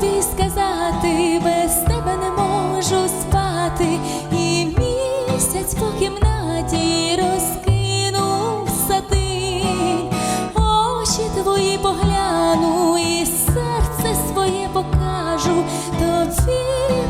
тобі сказати, без тебе не можу спати, і місяць по кімнаті розкинув сатин, очі твої погляну, і серце своє покажу, тобі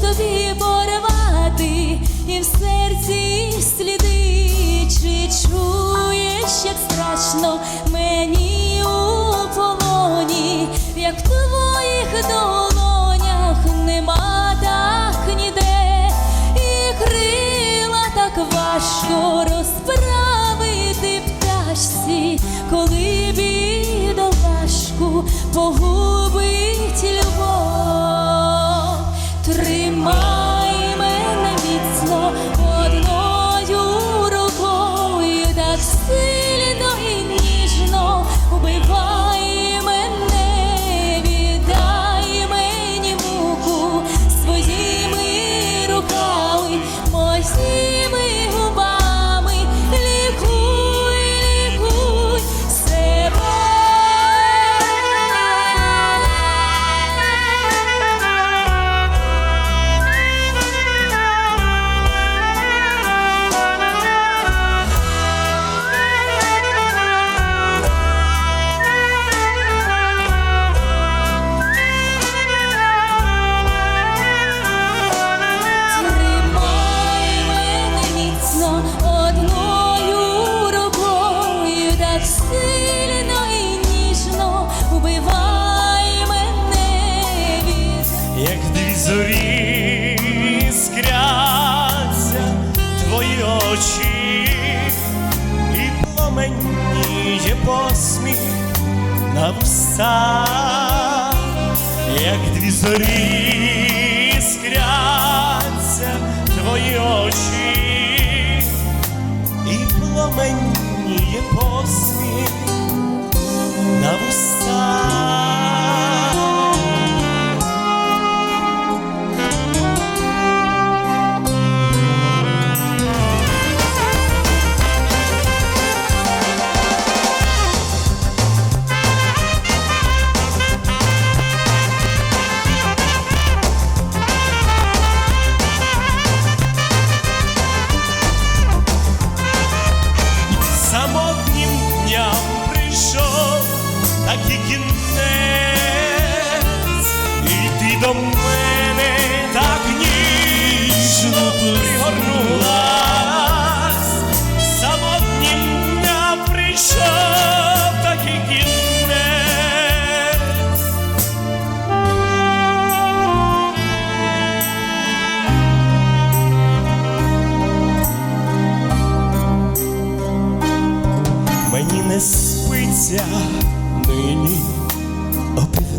тобі порвати, і в серці сліди, чи чуєш, як страшно мені у полоні, як в твоїх долонях нема так ніде, і крила так важко розправити пташці, коли бідолашку погубить зорі іскряться твої очі, і пламеніє посміх на вустах, як дві зорі іскряться твої очі, і пламеніє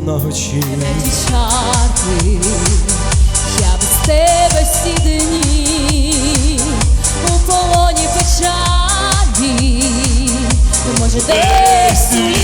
на очі Не ті я без тебе всі дні у полоні печалі, може десь.